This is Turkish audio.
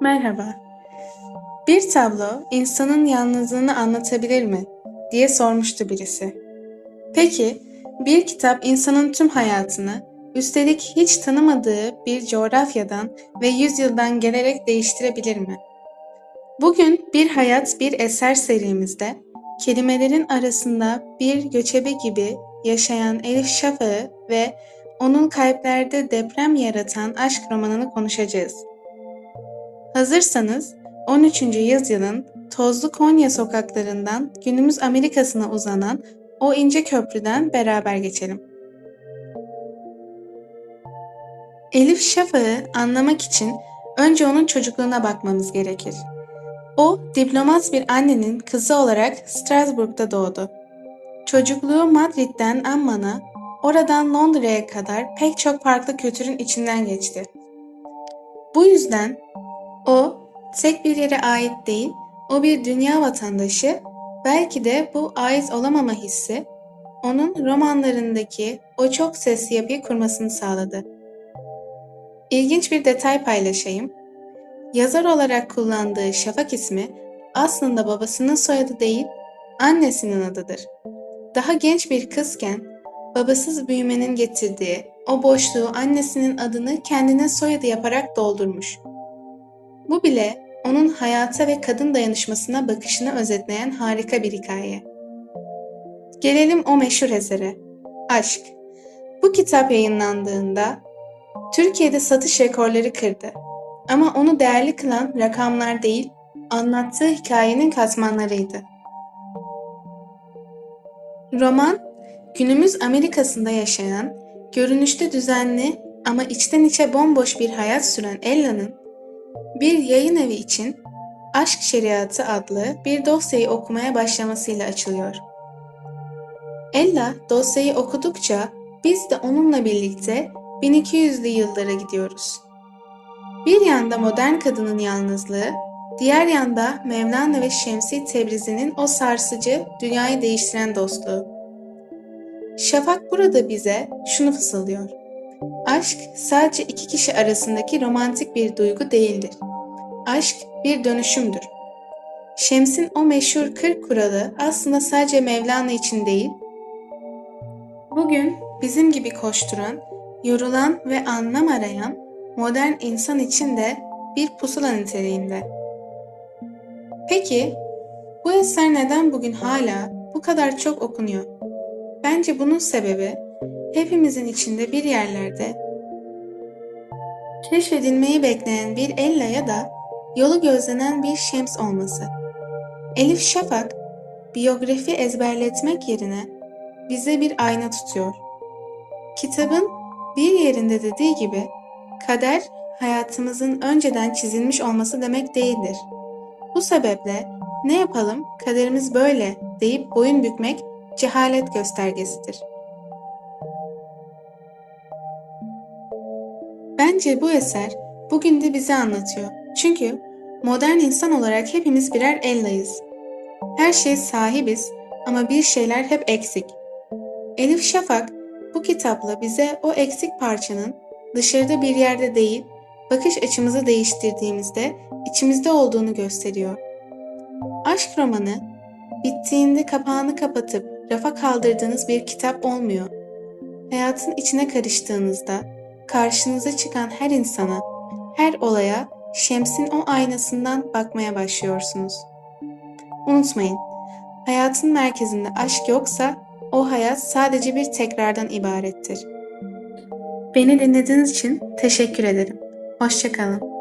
Merhaba. Bir tablo insanın yalnızlığını anlatabilir mi? diye sormuştu birisi. Peki, bir kitap insanın tüm hayatını, üstelik hiç tanımadığı bir coğrafyadan ve yüzyıldan gelerek değiştirebilir mi? Bugün Bir Hayat Bir Eser serimizde kelimelerin arasında bir göçebe gibi yaşayan Elif Şafak'ı ve onun kalplerde deprem yaratan aşk romanını konuşacağız. Hazırsanız 13. yüzyılın tozlu Konya sokaklarından günümüz Amerika'sına uzanan o ince köprüden beraber geçelim. Elif Şafak'ı anlamak için önce onun çocukluğuna bakmamız gerekir. O, diplomat bir annenin kızı olarak Strasbourg'da doğdu. Çocukluğu Madrid'den Amman'a, oradan Londra'ya kadar pek çok farklı kültürün içinden geçti. Bu yüzden o, tek bir yere ait değil, o bir dünya vatandaşı, belki de bu ait olamama hissi, onun romanlarındaki o çok sesli yapıyı kurmasını sağladı. İlginç bir detay paylaşayım. Yazar olarak kullandığı Şafak ismi aslında babasının soyadı değil, annesinin adıdır. Daha genç bir kızken babasız büyümenin getirdiği o boşluğu annesinin adını kendine soyadı yaparak doldurmuş. Bu bile onun hayata ve kadın dayanışmasına bakışını özetleyen harika bir hikaye. Gelelim o meşhur esere. Aşk. Bu kitap yayınlandığında Türkiye'de satış rekorları kırdı. Ama onu değerli kılan rakamlar değil, anlattığı hikayenin katmanlarıydı. Roman, günümüz Amerika'sında yaşayan, görünüşte düzenli ama içten içe bomboş bir hayat süren Ella'nın bir yayın evi için Aşk Şeriatı adlı bir dosyayı okumaya başlamasıyla açılıyor. Ella dosyayı okudukça biz de onunla birlikte 1200'lü yıllara gidiyoruz. Bir yanda modern kadının yalnızlığı, diğer yanda Mevlana ve Şemsi Tebrizi'nin o sarsıcı, dünyayı değiştiren dostluğu. Şafak burada bize şunu fısıldıyor. Aşk sadece iki kişi arasındaki romantik bir duygu değildir. Aşk bir dönüşümdür. Şems'in o meşhur 40 kuralı aslında sadece Mevlana için değil, bugün bizim gibi koşturan, yorulan ve anlam arayan modern insan için de bir pusula niteliğinde. Peki, bu eser neden bugün hala bu kadar çok okunuyor? Bence bunun sebebi hepimizin içinde bir yerlerde keşfedilmeyi bekleyen bir Ella ya da yolu gözlenen bir Şems olması. Elif Şafak, biyografi ezberletmek yerine bize bir ayna tutuyor. Kitabın bir yerinde dediği gibi, kader hayatımızın önceden çizilmiş olması demek değildir. Bu sebeple ne yapalım kaderimiz böyle deyip boyun bükmek cehalet göstergesidir. Bence bu eser bugün de bize anlatıyor. Çünkü modern insan olarak hepimiz birer Ella'yız. Her şey sahibiz ama bir şeyler hep eksik. Elif Şafak bu kitapla bize o eksik parçanın dışarıda bir yerde değil, bakış açımızı değiştirdiğimizde içimizde olduğunu gösteriyor. Aşk romanı bittiğinde kapağını kapatıp rafa kaldırdığınız bir kitap olmuyor. Hayatın içine karıştığınızda karşınıza çıkan her insana, her olaya Şems'in o aynasından bakmaya başlıyorsunuz. Unutmayın, hayatın merkezinde aşk yoksa o hayat sadece bir tekrardan ibarettir. Beni dinlediğiniz için teşekkür ederim. Hoşçakalın.